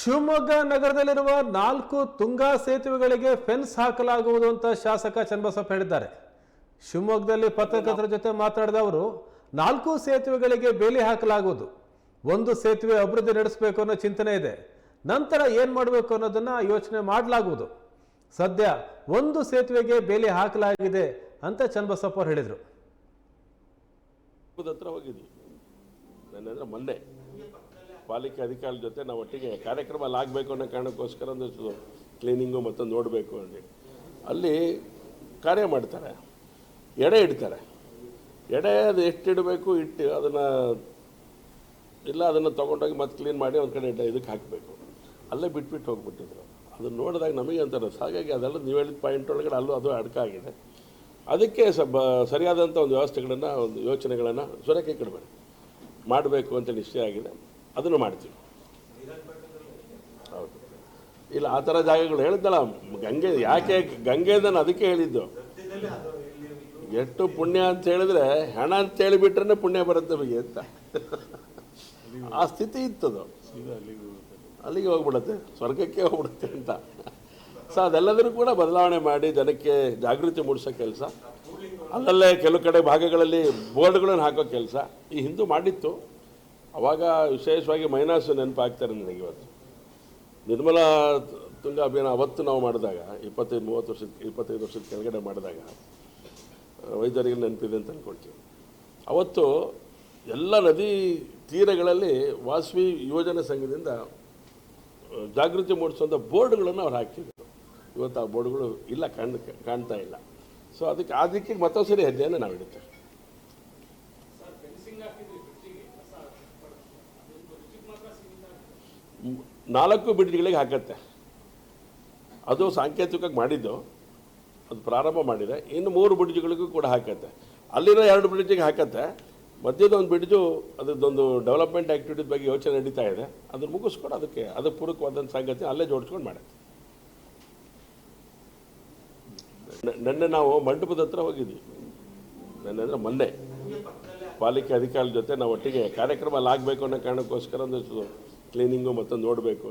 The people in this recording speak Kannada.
ಶಿವಮೊಗ್ಗ ನಗರದಲ್ಲಿರುವ ನಾಲ್ಕು ತುಂಗಾ ಸೇತುವೆಗಳಿಗೆ ಫೆನ್ಸ್ ಹಾಕಲಾಗುವುದು ಅಂತ ಶಾಸಕ ಚನ್ನಬಸಪ್ಪ ಹೇಳಿದ್ದಾರೆ. ಶಿವಮೊಗ್ಗದಲ್ಲಿ ಪತ್ರಕರ್ತರ ಜೊತೆ ಮಾತನಾಡಿದ ಅವರು, ನಾಲ್ಕು ಸೇತುವೆಗಳಿಗೆ ಬೇಲಿ ಹಾಕಲಾಗುವುದು. ಒಂದು ಸೇತುವೆ ಅಭಿವೃದ್ಧಿ ನಡೆಸಬೇಕು ಅನ್ನೋ ಚಿಂತನೆ ಇದೆ. ನಂತರ ಏನು ಮಾಡಬೇಕು ಅನ್ನೋದನ್ನ ಯೋಚನೆ ಮಾಡಲಾಗುವುದು. ಸದ್ಯ ಒಂದು ಸೇತುವೆಗೆ ಬೇಲಿ ಹಾಕಲಾಗಿದೆ ಅಂತ ಚನ್ನಬಸಪ್ಪ ಅವರು ಹೇಳಿದರು. ಹತ್ರ ಹೋಗಿದ್ವಿ. ಮೊನ್ನೆ. ಪಾಲಿಕೆ ಅಧಿಕಾರಿ ಜೊತೆ ನಾವು ಒಟ್ಟಿಗೆ ಕಾರ್ಯಕ್ರಮ ಅಲ್ಲಿ ಆಗಬೇಕು ಅನ್ನೋ ಕಾರಣಕ್ಕೋಸ್ಕರ ಒಂದು ಕ್ಲೀನಿಂಗು ಮತ್ತೊಂದು ನೋಡಬೇಕು ಅಂದೇಳಿ ಅಲ್ಲಿ ಕಾರ್ಯ ಮಾಡ್ತಾರೆ. ಎಡೆ ಇಡ್ತಾರೆ. ಎಡೆ ಅದು ಎಷ್ಟು ಇಡಬೇಕು, ಇಟ್ಟು ಅದನ್ನು ಇಲ್ಲ ಅದನ್ನು ತೊಗೊಂಡೋಗಿ ಮತ್ತೆ ಕ್ಲೀನ್ ಮಾಡಿ ಒಂದು ಕಡೆ ಇದಕ್ಕೆ ಹಾಕಬೇಕು. ಅಲ್ಲೇ ಬಿಟ್ಬಿಟ್ಟು ಹೋಗ್ಬಿಟ್ಟಿದ್ರು. ಅದನ್ನು ನೋಡಿದಾಗ ನಮಗೆ ಅಂತಾರೆ ಹಾಗಾಗಿ ಅದೆಲ್ಲ ನೀವು ಹೇಳಿದ ಪಾಯಿಂಟ್ ಒಳಗಡೆ ಅಲ್ಲೂ ಅದು ಅಡ್ಕ ಆಗಿದೆ. ಅದಕ್ಕೆ ಸ್ವಲ್ಪ ಸರಿಯಾದಂಥ ಒಂದು ವ್ಯವಸ್ಥೆಗಳನ್ನು, ಒಂದು ಯೋಚನೆಗಳನ್ನು ಸೊರಕೆ ಕಡಿಮೆ ಮಾಡಬೇಕು ಅಂತ ನಿಶ್ಚಯ ಆಗಿದೆ. ಅದನ್ನು ಮಾಡ್ತೀವಿ ಹೌದು. ಇಲ್ಲ, ಆ ಥರ ಜಾಗಗಳು ಹೇಳಿದ್ದಲ್ಲ ಗಂಗೆ, ಯಾಕೆ ಗಂಗೆ ನಾನು ಅದಕ್ಕೆ ಹೇಳಿದ್ದು? ಎಷ್ಟು ಪುಣ್ಯ ಅಂತ ಹೇಳಿದ್ರೆ, ಹಣ ಅಂತ ಹೇಳಿಬಿಟ್ರೆ ಪುಣ್ಯ ಬರುತ್ತೆ ನಮಗೆ ಅಂತ. ಆ ಸ್ಥಿತಿ ಇತ್ತದು. ಅಲ್ಲಿಗೆ ಹೋಗ್ಬಿಡುತ್ತೆ, ಸ್ವರ್ಗಕ್ಕೆ ಹೋಗ್ಬಿಡುತ್ತೆ ಅಂತ. ಸೊ ಅದೆಲ್ಲದನ್ನು ಕೂಡ ಬದಲಾವಣೆ ಮಾಡಿ ಜನಕ್ಕೆ ಜಾಗೃತಿ ಮೂಡಿಸೋ ಕೆಲಸ. ಅಲ್ಲಲ್ಲೇ ಕೆಲವು ಕಡೆ ಭಾಗಗಳಲ್ಲಿ ಬೋರ್ಡ್ಗಳನ್ನು ಹಾಕೋ ಕೆಲಸ. ಈ ಹಿಂದೂ ಮಾಡಿತ್ತು. ಅವಾಗ ವಿಶೇಷವಾಗಿ ಮೈನಾಸ್ ನೆನಪಾಗ್ತಾರೆ ನನಗೆ ಇವತ್ತು. ನಿರ್ಮಲಾ ತುಂಗ ಅಭಿಯಾನ ಅವತ್ತು ನಾವು ಮಾಡಿದಾಗ, ಇಪ್ಪತ್ತೈದು, ಮೂವತ್ತು ವರ್ಷದ, ಇಪ್ಪತ್ತೈದು ವರ್ಷದ ಕೆಳಗಡೆ ಮಾಡಿದಾಗ, ವೈದ್ಯರಿಗೆ ನೆನಪಿದೆ ಅಂತ ಅಂದ್ಕೊಳ್ತೀವಿ ಅವತ್ತು ಎಲ್ಲ ನದಿ ತೀರಗಳಲ್ಲಿ ವಾಸವಿ ಯೋಜನೆ ಸಂಘದಿಂದ ಜಾಗೃತಿ ಮೂಡಿಸುವಂಥ ಬೋರ್ಡ್ಗಳನ್ನು ಅವ್ರು ಹಾಕಿದ್ರು. ಇವತ್ತು ಆ ಬೋರ್ಡ್ಗಳು ಇಲ್ಲ ಕಾಣ್ ಕಾಣ್ತಾ ಇಲ್ಲ. ಸೊ ಅದಕ್ಕೆ, ಆ ದಿಕ್ಕಿಗೆ ಮತ್ತೊಂದು ಸರಿ ಹೆಜ್ಜೆಯನ್ನು ನಾವು ಇಡುತ್ತೇವೆ ನಾಲ್ಕು ಬಿಡ್ಜ್ಗಳಿಗೆ ಹಾಕತ್ತೆ. ಅದು ಸಾಂಕೇತಿಕವಾಗಿ ಮಾಡಿದ್ದು, ಅದು ಪ್ರಾರಂಭ ಮಾಡಿದೆ. ಇನ್ನು ಮೂರು ಬಿಡ್ಜ್ಗಳಿಗೂ ಕೂಡ ಹಾಕತ್ತೆ. ಅಲ್ಲಿರೋ ಎರಡು ಬ್ರಿಡ್ಜಿಗೆ ಹಾಕತ್ತೆ. ಮಧ್ಯದ ಒಂದು ಬ್ರಿಡ್ಜು ಅದರದ್ದೊಂದು ಡೆವಲಪ್ಮೆಂಟ್ ಆ್ಯಕ್ಟಿವಿಟಿ ಬಗ್ಗೆ ಯೋಚನೆ ನಡೀತಾ ಇದೆ. ಅದನ್ನು ಮುಗಿಸ್ಕೊಂಡು ಅದಕ್ಕೆ ಅದಕ್ಕೆ ಪೂರಕವಾದಂಥ ಸಂಗತಿ ಅಲ್ಲೇ ಜೋಡಿಸ್ಕೊಂಡು ಮಾಡುತ್ತೆ ನೆನ್ನೆ ನಾವು ಮಂಟಪದ ಹತ್ರ ಹೋಗಿದ್ವಿ. ನೆನ್ನೆ ಅಂದರೆ ಮೊನ್ನೆ. ಪಾಲಿಕೆ ಅಧಿಕಾರಿ ಜೊತೆ ನಾವು ಒಟ್ಟಿಗೆ ಕಾರ್ಯಕ್ರಮ ಅಲ್ಲಿ ಆಗಬೇಕು ಅನ್ನೋ ಕಾರಣಕ್ಕೋಸ್ಕರ ಒಂದು ಕ್ಲೀನಿಂಗು ಮತ್ತು ನೋಡಬೇಕು